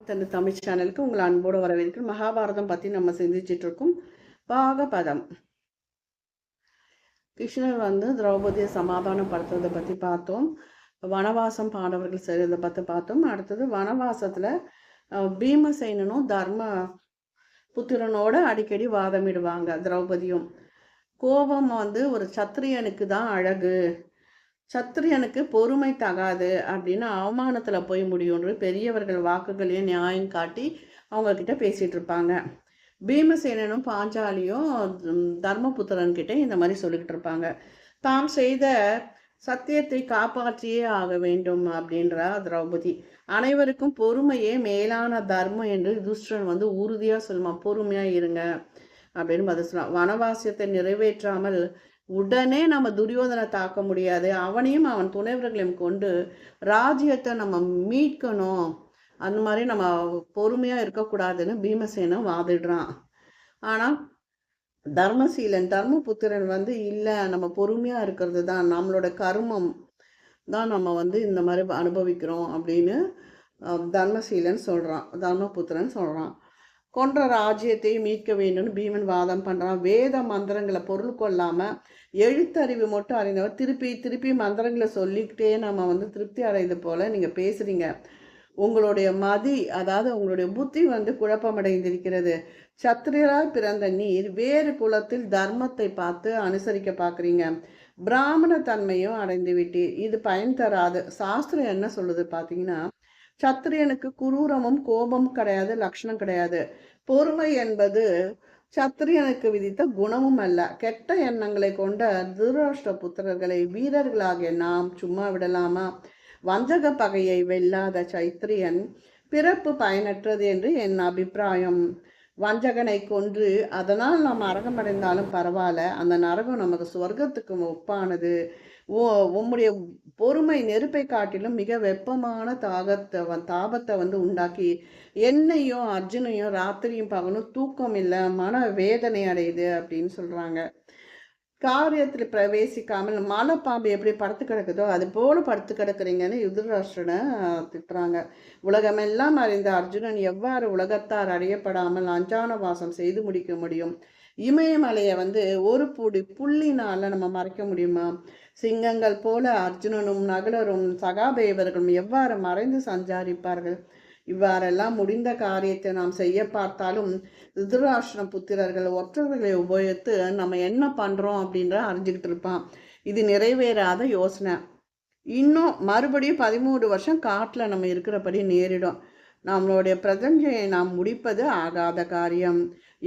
தந்த தமிழ் சேனலுக்கு உங்களை அன்போடு வரவேற்கிறேன். மகாபாரதம் பற்றி நம்ம சிந்திச்சுட்டு இருக்கோம். பாகபதம். கிருஷ்ணர் வந்து திரௌபதியை சமாதானம் படுத்துறதை பற்றி பார்த்தோம். வனவாசம் பாண்டவர்கள் செய்கிறதை பற்றி பார்த்தோம். அடுத்தது வனவாசத்தில் பீமசேனனும் தர்ம புத்திரனோட அடிக்கடி வாதமிடுவாங்க திரௌபதியும். கோபம் வந்து ஒரு சத்திரியனுக்கு தான் அழகு. சத்திரியனுக்கு பொறுமை தகாது அப்படின்னு அவமானத்தில் போய் முடியும்னு பெரியவர்கள் வாக்குகளையும் நியாயம் காட்டி அவங்க பேசிகிட்டு இருப்பாங்க. பீமசேனனும் பாஞ்சாலியும் தர்மபுத்திரன்கிட்ட இந்த மாதிரி சொல்லிக்கிட்டு இருப்பாங்க. தாம் செய்த சத்தியத்தை காப்பாற்றியே ஆக வேண்டும் அப்படின்றா திரௌபதி. அனைவருக்கும் பொறுமையே மேலான தர்மம் என்று துஷ்டன் வந்து உறுதியாக சொல்லுவான் பொறுமையாக இருங்க அப்படின்னு பதில் சொல்லுவான் வனவாசியத்தை நிறைவேற்றாமல் உடனே நம்ம துரியோதனை தாக்க முடியாது. அவனையும் அவன் துணைவர்களையும் கொண்டு ராஜ்யத்தை நம்ம மீட்கணும். அந்த மாதிரி நம்ம பொறுமையாக இருக்கக்கூடாதுன்னு பீமசேனன் வாதிடுறான். ஆனால் தர்மசீலன் தர்மபுத்திரன் வந்து இல்லை நம்ம பொறுமையாக இருக்கிறது தான். நம்மளோட கர்மம் தான் நம்ம வந்து இந்த மாதிரி அனுபவிக்கிறோம் அப்படின்னு தர்மசீலன் சொல்கிறான் தர்மபுத்திரன் சொல்கிறான் கொன்ற ராஜ்யத்தை மீட்க வேண்டும்னு பீமன் வாதம் பண்ணுறான் வேத மந்திரங்களை பொருள் கொள்ளாமல் எழுத்தறிவு மட்டும் அறிந்தவர். திருப்பி திருப்பி மந்திரங்களை சொல்லிக்கிட்டே நம்ம வந்து திருப்தி அடைந்து போல் நீங்கள் பேசுகிறீங்க உங்களுடைய மதி அதாவது உங்களுடைய புத்தி வந்து குழப்பமடைந்திருக்கிறது. சத்திரியராய் பிறந்த நீர் வேறு குலத்தில் தர்மத்தை பார்த்து அனுசரிக்க பார்க்குறீங்க. பிராமண தன்மையும் அடைந்து விட்டீர் இது பயன் தராது. சாஸ்திரம் என்ன சொல்லுது பார்த்தீங்கன்னா சத்திரியனுக்கு குரூரமும் கோபமும் கிடையாது லட்சணம் கிடையாது. பொறுமை என்பது சத்திரியனுக்கு விதித்த குணமும் அல்ல. கெட்ட எண்ணங்களை கொண்ட துராஷ்ட புத்திரர்களை வீரர்களாகிய நாம் சும்மா விடலாமா? வஞ்சக பகையை வெல்லாத சைத்திரியன் பிறப்பு பயனற்றது என்று என் அபிப்பிராயம். வஞ்சகனை கொன்று அதனால் நாம் நரகமடைந்தாலும் பரவாயில்ல. அந்த நரகம் நமக்கு சொர்க்கத்துக்கு ஒப்பானது. ஓ உம்முடைய பொறுமை நெருப்பை காட்டிலும் மிக வெப்பமான தாகத்தை தாபத்தை வந்து உண்டாக்கி என்னையும் அர்ஜுனையும் ராத்திரியும் பகலும் தூக்கம் இல்லை மன வேதனை அடையுது அப்படின்னு சொல்கிறாங்க காரியத்தில் பிரவேசிக்காமல் மலைப்பாம்பு எப்படி படுத்து கிடக்குதோ அது போல படுத்து கிடக்குறீங்கன்னு யுதராஷ்டிரனை திட்டுறாங்க. உலகமெல்லாம் அறிந்த அர்ஜுனன் எவ்வாறு உலகத்தார் அறியப்படாமல் அஞ்சான வாசம் செய்து முடிக்க முடியும்? இமயமலையை வந்து ஒரு பூடி புள்ளினால நம்ம மறைக்க முடியுமா? சிங்கங்கள் போல அர்ஜுனனும் நகலரும் சகாபேவர்களும் எவ்வாறு மறைந்து சஞ்சாரிப்பார்கள்? இவ்வாறெல்லாம் முடிந்த காரியத்தை நாம் செய்ய பார்த்தாலும் திருதராஷ்டிர புத்திரர்கள் ஒற்றர்களை உபயோகித்து நம்ம என்ன பண்ணுறோம் அப்படின்ற அறிஞ்சுக்கிட்டு இருப்பான். இது நிறைவேறாத யோசனை. இன்னும் மறுபடியும் பதிமூணு வருஷம் காட்டில் நம்ம இருக்கிறபடி நேரிடும். நம்மளுடைய பிரதஞ்சையை நாம் முடிப்பது ஆகாத காரியம்.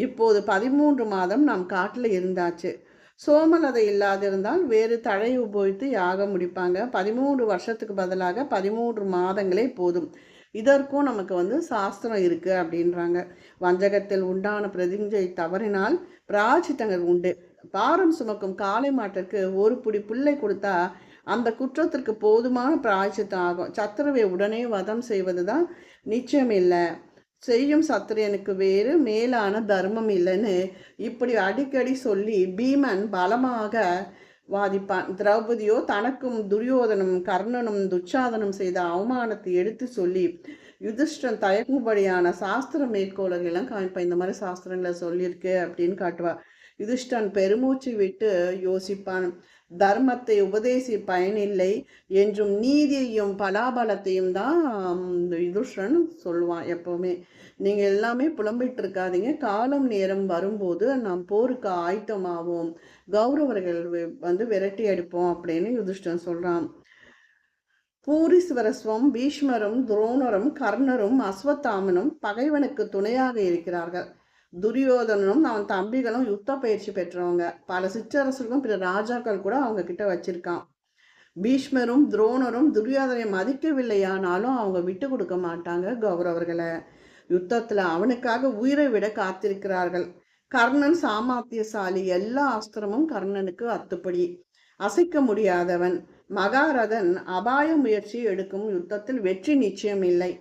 இப்போது பதிமூன்று மாதம் நாம் காட்டில் இருந்தாச்சு. சோமலதை இல்லாதிருந்தால் வேறு தழை உபயோகித்து யாகம் முடிப்பாங்க. பதிமூன்று வருஷத்துக்கு பதிலாக பதிமூன்று மாதங்களே போதும். இதற்கும் நமக்கு வந்து சாஸ்திரம் இருக்குது அப்படின்றாங்க. வஞ்சகத்தில் உண்டான பிரதிஞ்சை தவறினால் பிராச்சித்தங்கள் உண்டு. பாரம் சுமக்கும் காளை மாட்டிற்கு ஒரு புடி புல்லை கொடுத்தா அந்த குற்றத்திற்கு போதுமான பிராய்ச்சித்தம் ஆகும். சத்துருவை உடனே வதம் செய்வது தான் நிச்சயம் இல்லை செய்யும் சத்திரியனுக்கு வேறு மேலான தர்மம் இல்லைன்னு இப்படி அடிக்கடி சொல்லி பீமன் பலமாக வாதிப்பான். திரௌபதியோ தனக்கும் துரியோதனும் கர்ணனும் துச்சாதனும் செய்த அவமானத்தை எடுத்து சொல்லி யுதிஷ்டன் தயங்கும்படியான சாஸ்திர மேற்கோள்களெல்லாம் காமிப்பேன் இந்த மாதிரி சாஸ்திரங்களை சொல்லியிருக்கு அப்படின்னு காட்டுவா. யுதிஷ்டன் பெருமூச்சு விட்டு யோசிப்பான். தர்மத்தை உபதேசி பயனில்லை என்றும் நீதியையும் பலாபலத்தையும் தான் யுதுஷன் சொல்லுவான் எப்போவுமே. நீங்கள் எல்லாமே புலம்பிட்டு இருக்காதீங்க காலம் நேரம் வரும்போது நாம் போருக்கு ஆயத்தமாவோம். கௌரவர்கள் வந்து விரட்டி அடிப்போம் அப்படின்னு யுதிஷ்டன் சொல்கிறான் பூரிஸ்வரஸ்வம் பீஷ்மரும் துரோணரும் கர்ணரும் அஸ்வத்தாமனும் பகைவனுக்கு துணையாக இருக்கிறார்கள். துரியோதனனும் அவன் தம்பிகளும் யுத்த பயிற்சி பெற்றவங்க. பல சிற்றரசர்களும் பிற ராஜாக்கள் கூட அவங்க கிட்ட வச்சிருக்கான். பீஷ்மரும் துரோணரும் துரியோதனை மதிக்கவில்லையானாலும் அவங்க விட்டு கொடுக்க மாட்டாங்க கௌரவர்களை யுத்தத்தில் அவனுக்காக உயிரை விட காத்திருக்கிறார்கள். கர்ணன் சாமாத்தியசாலி எல்லா அஸ்திரமும் கர்ணனுக்கு அத்துப்படி. அசைக்க முடியாதவன். மகாரதன் அபாய முயற்சி எடுக்கும். யுத்தத்தில் வெற்றி நிச்சயம் இல்லை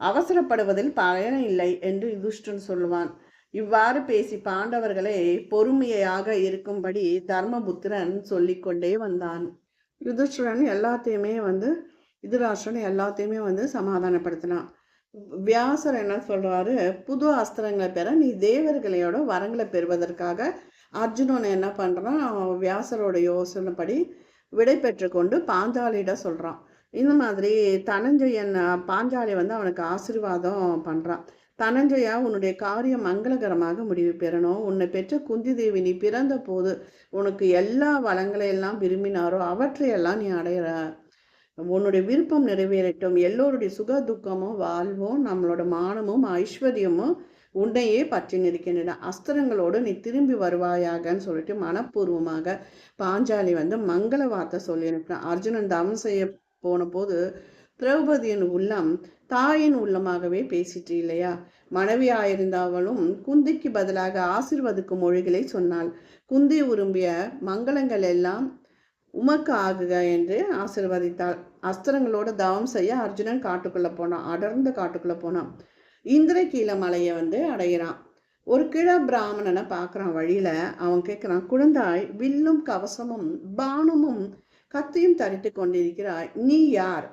அவசரப்படுவதில் பயன் இல்லை என்று யுதிஷ்டன் சொல்லுவான். இவ்வாறு பேசி பாண்டவர்களை பொறுமையாக இருக்கும்படி தர்மபுத்திரன் சொல்லிக்கொண்டே வந்தான். யுதிஷ்டன் எல்லாத்தையுமே வந்து யுதிராஷ்டிரன் எல்லாத்தையுமே வந்து சமாதானப்படுத்தினான். வியாசர் என்ன சொல்றாரு? புது அஸ்திரங்களை பெற நீ தேவர்களையோட வரங்களை பெறுவதற்காக அர்ஜுனன் என்ன பண்றான்? வியாசரோட யோசனைப்படி விடை பெற்று கொண்டு பாஞ்சாலியிட சொல்றான். இந்த மாதிரி தனஞ்சயன் பாஞ்சாலி வந்து அவனுக்கு ஆசீர்வாதம் பண்ணுறான் தனஞ்சயா உன்னுடைய காரியம் மங்களகரமாக முடிவு பெறணும். உன்னை பெற்ற குந்தி தேவி நீ பிறந்த போது உனக்கு எல்லா வளங்களை எல்லாம் விரும்பினாரோ அவற்றையெல்லாம் நீ அடையிற உன்னுடைய விருப்பம் நிறைவேறட்டும். எல்லோருடைய சுக துக்கமும் வாழ்வும் நம்மளோட மானமும் ஐஸ்வர்யமும் உன்னையே பற்றி நிற்கின்றன. அஸ்திரங்களோடு நீ திரும்பி வருவாயாகன்னு சொல்லிட்டு மனப்பூர்வமாக பாஞ்சாலி வந்து மங்கள வார்த்தை சொல்லியிருக்கிறான். அர்ஜுனன் தவம் செய்ய போனபோது திரௌபதியின் உள்ளம் தாயின் உள்ளமாகவே பேசிட்டு இல்லையா? மனைவியாயிருந்தாலும் குந்திக்கு பதிலாக ஆசிர்வதிக்கும் மொழிகளை சொன்னாள். குந்தி விரும்பிய மங்களங்கள் எல்லாம் உமக்கு ஆகுக என்று ஆசிர்வதித்தாள். அஸ்திரங்களோட தவம் செய்ய அர்ஜுனன் காட்டுக்குள்ளே போனான். அடர்ந்த காட்டுக்குள்ளே போனான். இந்திர கீழ மலையை வந்து அடையிறான். ஒரு கிழ பிராமணனை பார்க்குறான் வழியில. அவன் கேட்குறான் குழந்தாய் வில்லும் கவசமும் பானமும் கத்தியும் தரித்து கொண்டிருக்கிறாய். நீ யார்?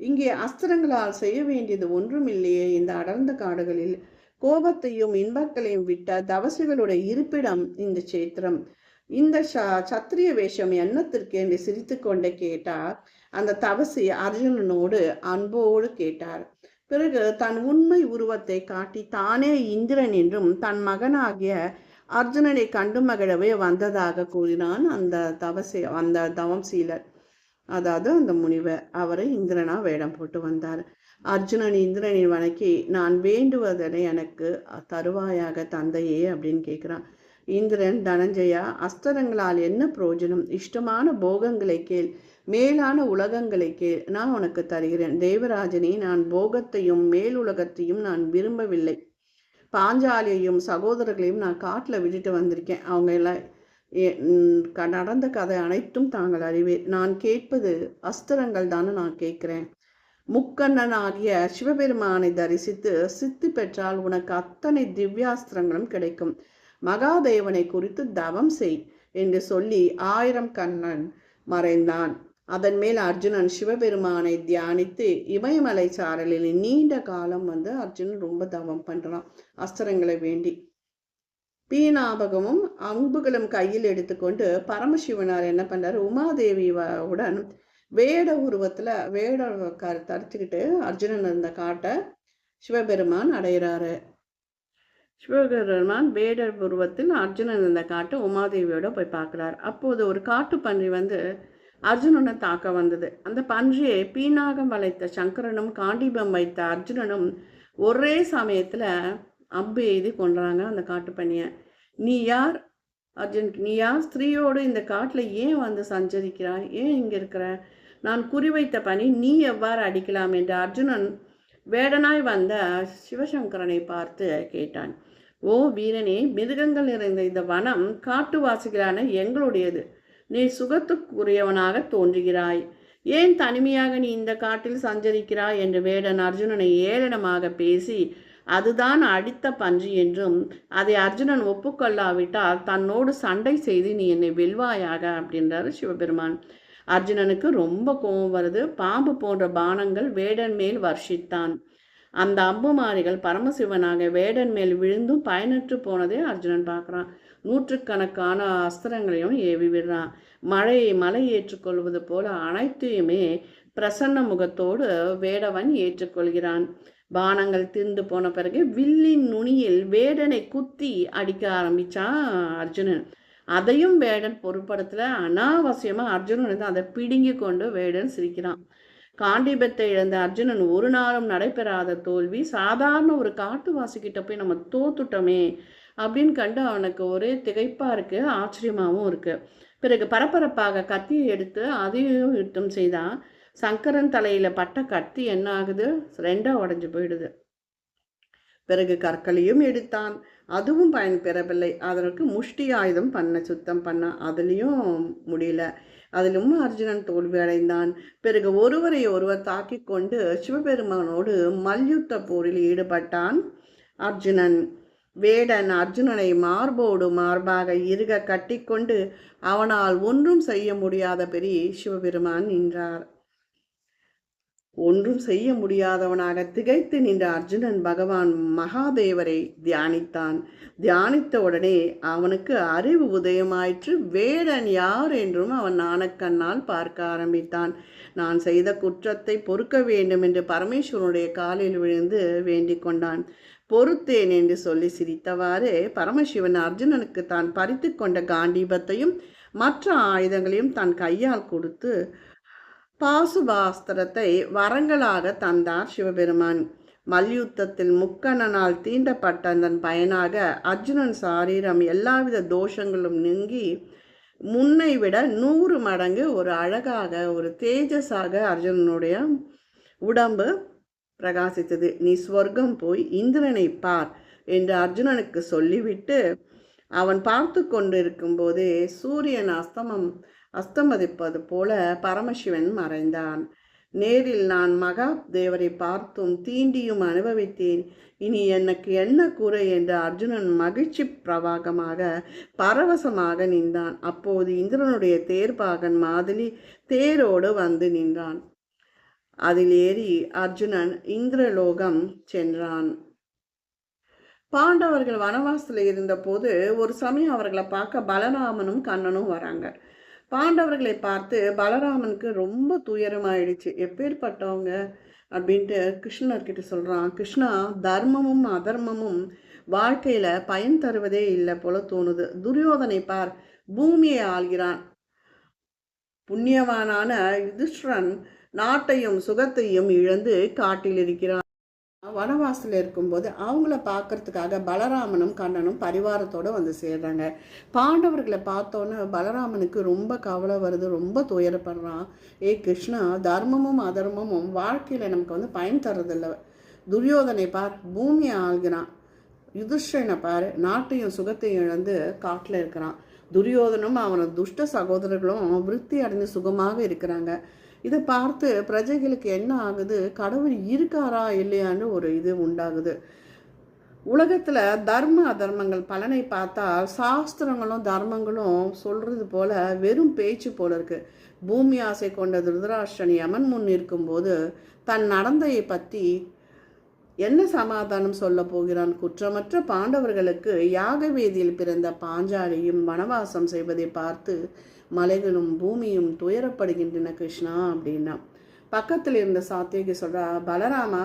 இங்கே அஸ்திரங்களால் செய்ய வேண்டியது ஒன்றுமில்லையே. இந்த அடர்ந்த காடுகளில் கோபத்தையும் இன்பங்களையும் விட்ட தவசிகளுடைய இருப்பிடம் இந்த சேத்திரம் இந்த சத்திரிய வேஷம் என்னத்திற்கு என்று சிரித்து கொண்டே கேட்டார். அந்த தவசி அர்ஜுனனோடு அன்போடு கேட்டார். பிறகு தன் உண்மை உருவத்தை காட்டி தானே இந்திரன் என்றும் தன் மகனாகிய அர்ஜுனனை கண்டு மகிழவே வந்ததாக கூறினான் அந்த தவசை அந்த தவம் சீலர் அதாவது அந்த முனிவர் அவரை இந்திரனா வேடம் போட்டு வந்தார். அர்ஜுனன் இந்திரனை வணக்கி நான் வேண்டுவதனை எனக்கு தருவாயாக தந்தையே அப்படின்னு கேட்குறான் இந்திரன் தனஞ்சயா அஸ்திரங்களால் என்ன பிரயோஜனம் இஷ்டமான போகங்களை கேள். மேலான உலகங்களை கேள். நான் உனக்கு தருகிறேன். தேவராஜனே நான் போகத்தையும் மேல் உலகத்தையும் நான் விரும்பவில்லை. பாஞ்சாலியையும் சகோதரர்களையும் நான் காட்டில் விட்டுட்டு வந்திருக்கேன். அவங்க எல்லாம் நடந்த கதை அனைத்தும் தாங்கள் அறிவீர் நான் கேட்பது அஸ்திரங்கள் தானே நான் கேட்குறேன். முக்கண்ணன் ஆகிய சிவபெருமானை தரிசித்து சித்தி பெற்றால் உனக்கு அத்தனை திவ்யாஸ்திரங்களும் கிடைக்கும். மகாதேவனை குறித்து தவம் செய் என்று சொல்லி ஆயிரம் கண்ணன் மறைந்தான். அதன் மேல் அர்ஜுனன் சிவபெருமானை தியானித்து இமயமலை சாரலில் நீண்ட காலம் வந்து அர்ஜுனன் ரொம்ப தவம் பண்றான் அஸ்திரங்களை வேண்டி. பீநாபகமும் அம்புகளும் கையில் எடுத்துக்கொண்டு பரமசிவனார் என்ன பண்ணார் உமாதேவி உடன் வேட உருவத்துல வேட தடுத்துக்கிட்டு அர்ஜுனன் இருந்த காட்டை சிவபெருமான் அடைகிறாரு சிவபெருமான் வேட உருவத்தில் அர்ஜுனன் இருந்த காட்டை உமாதேவியோட போய் பார்க்குறாரு. அப்போது ஒரு காட்டு பன்றி வந்து அர்ஜுனனை தாக்க வந்தது. அந்த பன்றியை பீனாகம் வளைத்த சங்கரனும் காண்டிபம் வைத்த அர்ஜுனனும் ஒரே சமயத்தில் அம்பு எய்தி கொண்டாங்க அந்த காட்டு பணியை நீ யார் அர்ஜுன்? நீ யார்? ஸ்திரீயோடு இந்த காட்டில் ஏன் வந்து சஞ்சரிக்கிறாய்? ஏன் இங்கே இருக்கிற? நான் குறிவைத்த பணி நீ எவ்வாறு அடிக்கலாம் என்று அர்ஜுனன் வேடனாய் வந்த சிவசங்கரனை பார்த்து கேட்டான். ஓ வீரனே மிருகங்கள் நிறைந்த இந்த வனம் காட்டுவாசிகளான எங்களுடையது. நீ சுகத்துக்குரியவனாக தோன்றுகிறாய். ஏன் தனிமையாக நீ இந்த காட்டில் சஞ்சரிக்கிறாய்? என்று வேடன் அர்ஜுனனை ஏளனமாக பேசி அதுதான் அடித்த பன்றி என்றும் அதை அர்ஜுனன் ஒப்புக்கொள்ளாவிட்டால் தன்னோடு சண்டை செய்து நீ என்னை வெல்வாயாக அப்படின்றாரு சிவபெருமான். அர்ஜுனனுக்கு ரொம்ப கோபம் வருது. பாம்பு போன்ற பானங்கள் வேடன் மேல் வர்ஷித்தான். அந்த அம்புமாரிகள் பரமசிவனாக வேடன் மேல் விழுந்தும் பயனற்று போனதே அர்ஜுனன் பார்க்குறான். நூற்றுக்கணக்கான அஸ்திரங்களையும் ஏவி விடுறான். மழையை மலை ஏற்றுக்கொள்வது போல அனைத்தையுமே பிரசன்ன முகத்தோடு வேடவன் ஏற்றுக்கொள்கிறான். பானங்கள் திருந்து போன பிறகு வில்லின் நுனியில் வேடனை குத்தி அடிக்க ஆரம்பிச்சான் அர்ஜுனன். அதையும் வேடன் பொருட்படுத்தல அனாவசியமா அர்ஜுனன் வந்து அதை பிடுங்கி கொண்டு வேடன் சிரிக்கிறான். காண்டிபத்தை இழந்த அர்ஜுனன் ஒரு நாளும் நடைபெறாத தோல்வி சாதாரண ஒரு காட்டுவாசிக்கிட்ட போய் நம்ம தோத்துட்டோமே அப்படின்னு கண்டு அவனுக்கு ஒரே திகைப்பாக இருக்குது ஆச்சரியமாகவும் இருக்குது பிறகு பரபரப்பாக கத்தியை எடுத்து அதையும் யுத்தம் செய்தான். சங்கரன் தலையில் பட்ட கத்தி என்ன ஆகுது? ரெண்டாக உடஞ்சு போயிடுது. பிறகு கற்களையும் எடுத்தான். அதுவும் பயன் பெறவில்லை. அதற்கு முஷ்டி ஆயுதம் பண்ண சுத்தம் பண்ண அதுலேயும் முடியல. அதிலும் அர்ஜுனன் தோல்வி அடைந்தான். பிறகு ஒருவரை ஒருவர் தாக்கி கொண்டு சிவபெருமானோடு மல்யுத்த போரில் ஈடுபட்டான் அர்ஜுனன். வேடன் அர்ஜுனனை மார்போடு மார்பாக இருக கட்டிக்கொண்டு அவனால் ஒன்றும் செய்ய முடியாதபடி சிவபெருமான் நின்றார். ஒன்றும் செய்ய முடியாதவனாக திகைத்து நின்ற அர்ஜுனன் பகவான் மகாதேவரை தியானித்தான். தியானித்த உடனே அவனுக்கு அறிவு உதயமாயிற்று. வேடன் யார் என்றும் அவன் நாணக்கண்ணால் பார்க்க ஆரம்பித்தான். நான் செய்த குற்றத்தை பொறுக்க வேண்டும் என்று பரமேஸ்வரனுடைய காலில் விழுந்து வேண்டிக் கொண்டான். பொறுத்தேன் என்று சொல்லி சிரித்தவாறு பரமசிவன் அர்ஜுனனுக்கு தான் பறித்து கொண்ட காண்டீபத்தையும் மற்ற ஆயுதங்களையும் தன் கையால் கொடுத்து பாசுபாஸ்திரத்தை வரங்களாக தந்தார் சிவபெருமான். மல்யுத்தத்தில் முக்கணனால் தீண்டப்பட்ட அதன் பயனாக அர்ஜுனன் சாரீரம் எல்லாவித தோஷங்களும் நீங்கி முன்னை விட நூறு மடங்கு ஒரு அழகாக ஒரு தேஜஸாக அர்ஜுனனுடைய உடம்பு பிரகாசித்தது. நீ ஸ்வர்க்கம் போய் இந்திரனை பார் என்று அர்ஜுனனுக்கு சொல்லிவிட்டு அவன் பார்த்து கொண்டிருக்கும் போதே சூரியன் அஸ்தமம் அஸ்தமதிப்பது போல பரமசிவன் மறைந்தான். நேரில் நான் மகா தேவரை பார்த்தும் தீண்டியும் அனுபவித்தேன். இனி எனக்கு என்ன கூரை என்று அர்ஜுனன் மகிழ்ச்சி பிரவாகமாக பரவசமாக நின்றான். அப்போது இந்திரனுடைய தேர்பாகன் மாதிரி தேரோடு வந்து நின்றான். அதில் ஏறி அர்ஜுனன் இந்திரலோகம் சென்றான். பாண்டவர்கள் வனவாசத்தில் இருந்தபோது ஒரு சமயம் அவர்களை பார்க்க பலராமனும் கண்ணனும் வராங்க. பாண்டவர்களை பார்த்து பலராமனுக்கு ரொம்ப துயரமாயிடுச்சு. எப்பேற்பட்டவங்க? அப்படின்ட்டு கிருஷ்ணர்கிட்ட சொல்கிறான் கிருஷ்ணா தர்மமும் அதர்மமும் வாழ்க்கையில் பயன் தருவதே இல்லை போல தோணுது. துரியோதனை பார் பூமியை ஆள்கிறான். புண்ணியவானான யுதிஷ்ரன் நாட்டையும் சுகத்தையும் இழந்து காட்டில் இருக்கிறான் வனவாசத்தில் இருக்கும்போது அவங்கள பார்க்கறதுக்காக பலராமனும் கண்ணனும் பரிவாரத்தோடு வந்து சேர்றாங்க. பாண்டவர்களை பார்த்தோன்னே பலராமனுக்கு ரொம்ப கவலை வருது ரொம்ப துயரப்படுறான். ஏ கிருஷ்ணா தர்மமும் அதர்மமும் வாழ்க்கையில் நமக்கு வந்து பயன் தர்றதில்லை. துரியோதனை பார் பூமியை ஆள்கிறான். யுதிஷ்டனை பாரு நாட்டையும் சுகத்தையும் இழந்து காட்டில் இருக்கிறான். துரியோதனும் அவனோட துஷ்ட சகோதரர்களும் விருத்தி அடைந்து சுகமாக இருக்கிறாங்க. இதை பார்த்து பிரஜைகளுக்கு என்ன ஆகுது? கடவுள் இருக்காரா இல்லையான்னு ஒரு இது உண்டாகுது. உலகத்தில் தர்ம அதர்மங்கள் பலனை பார்த்தா சாஸ்திரங்களும் தர்மங்களும் சொல்கிறது போல வெறும் பேச்சு போல இருக்குது பூமி ஆசை கொண்ட துருதராஷ்டன் யமன் முன் இருக்கும்போது தன் நடந்தையை பற்றி என்ன சமாதானம் சொல்ல போகிறான்? குற்றமற்ற பாண்டவர்களுக்கு யாக வேதியில் பிறந்த பாஞ்சாலியும் வனவாசம் செய்வதை பார்த்து மலைகளும் பூமியும் துயரப்படுகின்றன கிருஷ்ணா அப்படின்னா. பக்கத்தில் இருந்த சாத்தியகி சொல்கிறா பலராமா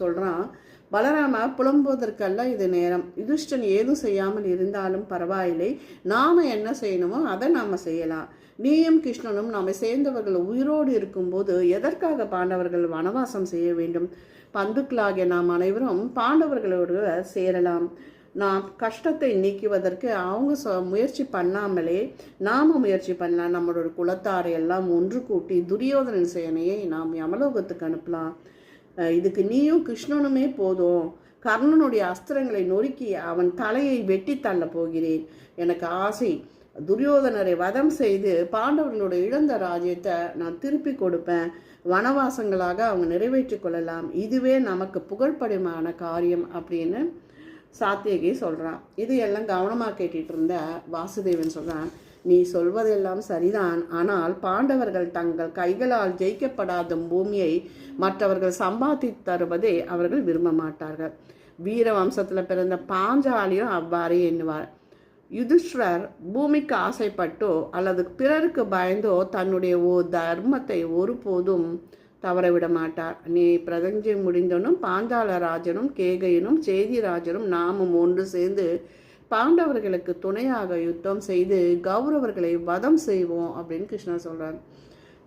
சொல்கிறான் பலராம புலம்புவதற்கல்ல இது நேரம். யுதிஷ்டன் ஏதும் செய்யாமல் இருந்தாலும் பரவாயில்லை. நாம் என்ன செய்யணுமோ அதை நாம் செய்யலாம். நீயும் கிருஷ்ணனும் நாம் சேர்ந்தவர்கள் உயிரோடு இருக்கும்போது எதற்காக பாண்டவர்கள் வனவாசம் செய்ய வேண்டும்? பந்துக்களாகிய நாம் அனைவரும் பாண்டவர்களோடு சேரலாம். நாம் கஷ்டத்தை நீக்குவதற்கு அவங்க சொ முயற்சி பண்ணாமலே நாம் முயற்சி பண்ணலாம். நம்மளோட குலத்தாரை எல்லாம் ஒன்று கூட்டி துரியோதனன் சேனையை நாம் யமலோகத்துக்கு அனுப்பலாம். இதுக்கு நீயும் கிருஷ்ணனுமே போதும். கர்ணனுடைய அஸ்திரங்களை நொறுக்கி அவன் தலையை வெட்டி தள்ள போகிறேன். எனக்கு ஆசை. துரியோதனரை வதம் செய்து பாண்டவர்களோட இழந்த ராஜ்யத்தை நான் திருப்பி கொடுப்பேன். வனவாசங்களாக அவங்க நிறைவேற்றி கொள்ளலாம். இதுவே நமக்கு புகழ்படிமான காரியம் அப்படின்னு சாத்தியகி சொல்கிறான் இது எல்லாம் கவனமாக கேட்டுட்டு இருந்த வாசுதேவன் சொல்கிறான் நீ சொல்வதெல்லாம் சரிதான். ஆனால் பாண்டவர்கள் தங்கள் கைகளால் ஜெயிக்கப்படாத பூமியை மற்றவர்கள் சம்பாதி தருவதை அவர்கள் விரும்ப மாட்டார்கள். வீர வம்சத்தில் பிறந்த பாஞ்சாலியும் அவ்வாறே எண்ணுவார். யுதிஷ்டர் பூமிக்கு ஆசைப்பட்டோ அல்லது பிறருக்கு பயந்தோ தன்னுடைய ஓ தர்மத்தை ஒருபோதும் தவற விட மாட்டார் நீ பிரதஞ்சி முடிந்தனும் பாஞ்சாலராஜனும் கேகையனும் சேதிராஜனும் நாமும் ஒன்று சேர்ந்து பாண்டவர்களுக்கு துணையாக யுத்தம் செய்து கௌரவர்களை வதம் செய்வோம் அப்படின்னு கிருஷ்ணா சொல்கிறார்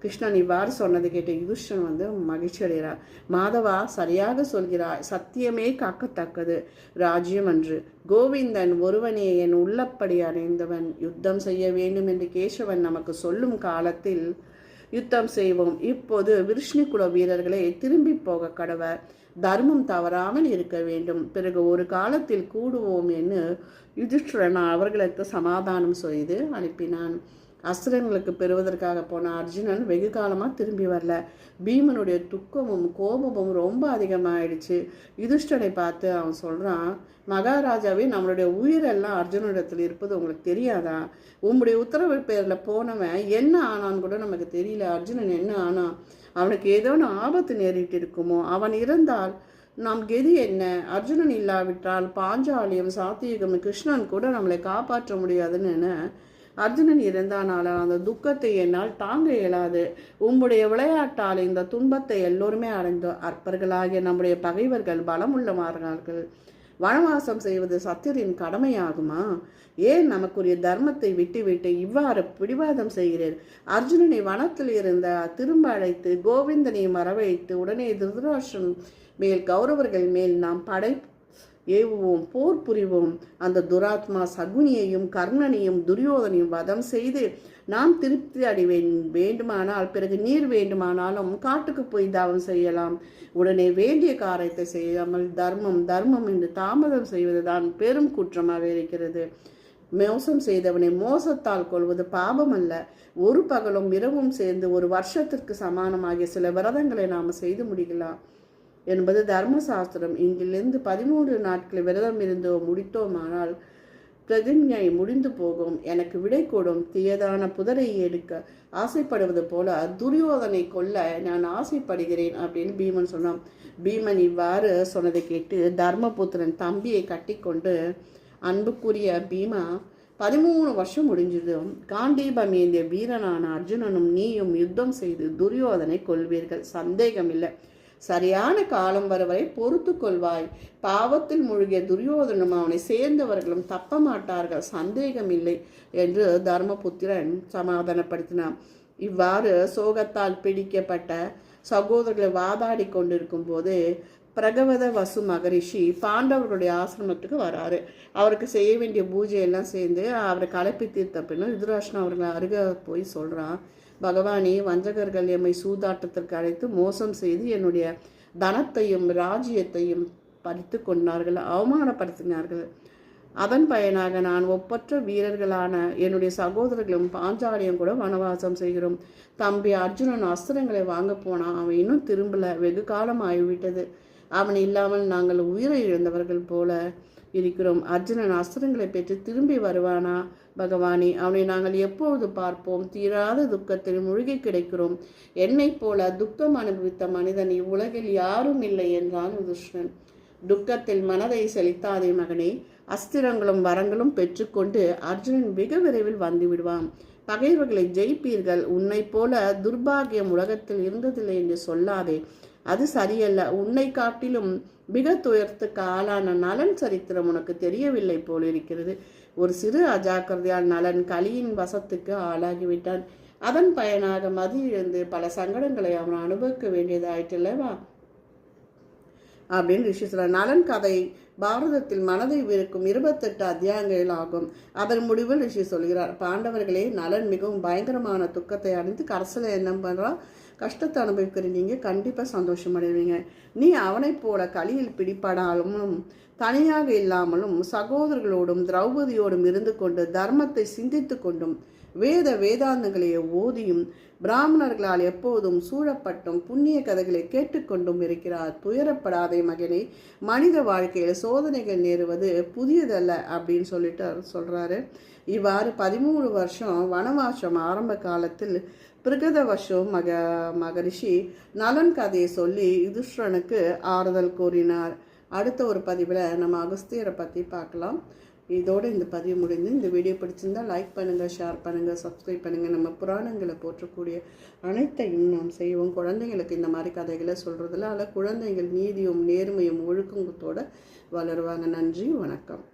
கிருஷ்ணன் இவ்வாறு சொன்னது கேட்டு யுதிஷ்டன் வந்து மகிழ்ச்சி அடைகிறார். மாதவா சரியாக சொல்கிறாய். சத்தியமே காக்கத்தக்கது. ராஜ்யம் அன்று. கோவிந்தன் ஒருவனே என் உள்ளப்படி அடைந்தவன் யுத்தம் செய்ய வேண்டும் என்று கேசவன் நமக்கு சொல்லும் காலத்தில் யுத்தம் செய்வோம். இப்போது விருஷ்ணி குல வீரர்களை திரும்பி போக கடவர். தர்மம் தவறாமல் இருக்க வேண்டும். பிறகு ஒரு காலத்தில் கூடுவோம் என்று யுதிஷ்டிரன் அவர்களுக்கு சமாதானம் செய்து அனுப்பினான். அஸ்திரங்களுக்கு பெறுவதற்காக போன அர்ஜுனன் வெகு காலமாக திரும்பி வரல. பீமனுடைய துக்கமும் கோபமும் ரொம்ப அதிகமாகிடுச்சு யுதிஷ்டனை பார்த்து அவன் சொல்கிறான் மகாராஜாவே நம்மளுடைய உயிரெல்லாம் அர்ஜுனிடத்தில் இருப்பது உங்களுக்கு தெரியாதா? உம்முடைய உத்தரவு பேரில் போனவன் என்ன ஆனான்னு கூட நமக்கு தெரியல. அர்ஜுனன் என்ன ஆனான்? அவனுக்கு ஏதோ ஒன்று ஆபத்து நேரிட்டு இருக்குமோ? அவன் இருந்தால் நாம் கெதி என்ன? அர்ஜுனன் இல்லாவிட்டால் பாஞ்சாலியம் சாத்தியகம் கிருஷ்ணன் கூட நம்மளை காப்பாற்ற முடியாதுன்னு அர்ஜுனன் இறந்தானால அந்த துக்கத்தை என்னால் தாங்க இயலாது. உம்முடைய விளையாட்டால் இந்த துன்பத்தை எல்லோருமே அடைந்தோம் அற்பர்களாகிய நம்முடைய பகைவர்கள் பலமுள்ளவார்கள் வனவாசம் செய்வது சத்தியரின் கடமையாகுமா? ஏன் நமக்குரிய தர்மத்தை விட்டுவிட்டு இவ்வாறு பிடிவாதம் செய்கிறேன் அர்ஜுனனை வனத்தில் இருந்த திரும்ப அழைத்து கோவிந்தனை மறவைத்து உடனே திருதராஷ்டிரன் மேல் கௌரவர்கள் மேல் நாம் படை ஏவுவோம் போர் புரிவோம். அந்த துராத்மா சகுனியையும் கர்ணனையும் துரியோதனையும் வதம் செய்து நாம் திருப்தி அடைவேன் வேண்டுமானால் பிறகு நீர் வேண்டுமானாலும் காட்டுக்கு போய் தாவம் செய்யலாம். உடனே வேண்டிய காரியத்தை செய்யாமல் தர்மம் தர்மம் என்று தாமதம் செய்வதுதான் பெரும் குற்றமாக இருக்கிறது. மோசம் செய்தவனை மோசத்தால் கொள்வது பாபம் அல்ல ஒரு பகலும் இரவும் சேர்ந்து ஒரு வருஷத்திற்கு சமானமாகிய சில விரதங்களை நாம் செய்து முடிக்கலாம். என்பது தர்மசாஸ்திரம். இங்கிலிருந்து பதிமூன்று நாட்கள் விரதம் இருந்தோ முடித்தோமானால் பிரதிஞ்ஞை முடிந்து போகும். எனக்கு விடை கூடும். தீயதான புதரை எடுக்க ஆசைப்படுவது போல துரியோதனை கொல்ல நான் ஆசைப்படுகிறேன் அப்படின்னு பீமன் சொன்னான். பீமன் இவ்வாறு சொன்னதை கேட்டு தர்மபுத்திரன் தம்பியை கட்டிக்கொண்டு அன்புக்குரிய பீமா பதிமூணு வருஷம் முடிஞ்சதும் காண்டீபம் ஏந்திய வீரனான அர்ஜுனனும் நீயும் யுத்தம் செய்து துரியோதனை கொள்வீர்கள் சந்தேகம் இல்லை சரியான காலம் வரவரை பொறுத்து கொள்வாய். பாவத்தில் மூழ்கிய துரியோதனும் அவனை சேர்ந்தவர்களும் தப்ப மாட்டார்கள் சந்தேகம் இல்லை என்று தர்மபுத்திரன் சமாதானப்படுத்தினான். இவ்வாறு சோகத்தால் பிடிக்கப்பட்ட சகோதரர்களை வாதாடி கொண்டிருக்கும் போது பிரகவத வசு மகரிஷி பாண்டவர்களுடைய ஆசிரமத்துக்கு வராரு. அவருக்கு செய்ய வேண்டிய பூஜை எல்லாம் சேர்ந்து அவரை கலப்பி தீர்த்த பின்னும் யுதராஷ்ணன் அவர்களை அருக போய் சொல்கிறான் பகவானே வஞ்சகர்கள் எம்மை சூதாட்டத்திற்கு அழைத்து மோசம் செய்து என்னுடைய தனத்தையும் ராஜ்யத்தையும் பறித்து கொண்டார்கள் அவமானப்படுத்தினார்கள். அதன் பயனாக நான் ஒப்பற்ற வீரர்களான என்னுடைய சகோதரர்களும் பாஞ்சாலியும் கூட வனவாசம் செய்கிறோம். தம்பி அர்ஜுனன் அஸ்திரங்களை வாங்க போனான் அவன் இன்னும் திரும்பல வெகு காலம் ஆகிவிட்டது. அவன் இல்லாமல் நாங்கள் உயிரை இழந்தவர்கள் போல இருக்கிறோம். அர்ஜுனன் அஸ்திரங்களை பெற்று திரும்பி வருவானா? பகவானே அவனை நாங்கள் எப்பொழுது பார்ப்போம்? தீராத துக்கத்தில் மூழ்கி கிடைக்கிறோம். என்னைப் போல துக்கம் அனுபவித்த மனிதன் இவ்வுலகில் யாரும் இல்லை என்றான் கிருஷ்ணன் துக்கத்தில் மனதை செலுத்தாதே மகனே அஸ்திரங்களும் வரங்களும் பெற்றுக்கொண்டு அர்ஜுனன் மிக விரைவில் வந்து விடுவான் பகைவர்களை ஜெயிப்பீர்கள். உன்னை போல துர்பாகியம் உலகத்தில் இருந்ததில்லை என்று சொல்லாதே. அது சரியல்ல. உன்னை காட்டிலும் மிக துயரத்துக்கு ஆளான நலன் சரித்திரம் உனக்கு தெரியவில்லை போலிருக்கிறது ஒரு சிறு அஜாக்கிரதையால் நலன் கலியின் வசத்துக்கு ஆளாகிவிட்டான். அதன் பயனாக மதி இழந்து பல சங்கடங்களை அவன் அனுபவிக்க வேண்டியதாயிட்டுல்லவா அப்படின்னு ரிஷி சொல்ற நலன் கதை பாரதத்தில் மனதை விருக்கும் இருபத்தெட்டு அத்தியாயங்கள் ஆகும். அதன் முடிவில் ரிஷி சொல்கிறார் பாண்டவர்களே நலன் மிகவும் பயங்கரமான துக்கத்தை அடைந்து கரசில் என்ன பண்ணுறான் கஷ்டத்தை அனுபவிக்கிற நீங்கள் கண்டிப்பாக சந்தோஷம் அடைவீங்க. நீ அவனைப் போல களியில் பிடிப்படாலும் தனியாக இல்லாமலும் சகோதரர்களோடும் திரௌபதியோடும் இருந்து கொண்டு தர்மத்தை சிந்தித்து கொண்டும் வேத வேதாந்தங்களையே ஓதியும் பிராமணர்களால் எப்போதும் சூழப்பட்டும் புண்ணிய கதைகளை கேட்டுக்கொண்டும் இருக்கிறார். துயரப்படாதே மகனை மனித வாழ்க்கையில் சோதனைகள் நேருவது புதியதல்ல அப்படின்னு சொல்லிட்டு சொல்கிறாரு இவ்வாறு பதிமூணு வருஷம் வனவாசம் ஆரம்ப காலத்தில் பிரகதவசம் மக மகரிஷி நலன் கதையை சொல்லி யுதிஷ்டனுக்கு ஆறுதல் கூறினார். அடுத்த ஒரு பதிவில் நம்ம அகஸ்தியரை பற்றி பார்க்கலாம். இதோடு இந்த பதிவு முடிந்து இந்த வீடியோ பிடிச்சிருந்தால் லைக் பண்ணுங்கள் ஷேர் பண்ணுங்கள் சப்ஸ்கிரைப் பண்ணுங்கள் நம்ம புராணங்களை போற்றக்கூடிய அனைத்தையும் நாம் செய்வோம். குழந்தைங்களுக்கு இந்த மாதிரி கதைகளை சொல்கிறதுல அதில் குழந்தைகள் நீதியும் நேர்மையும் ஒழுக்கங்கத்தோடு வளருவாங்க. நன்றி வணக்கம்.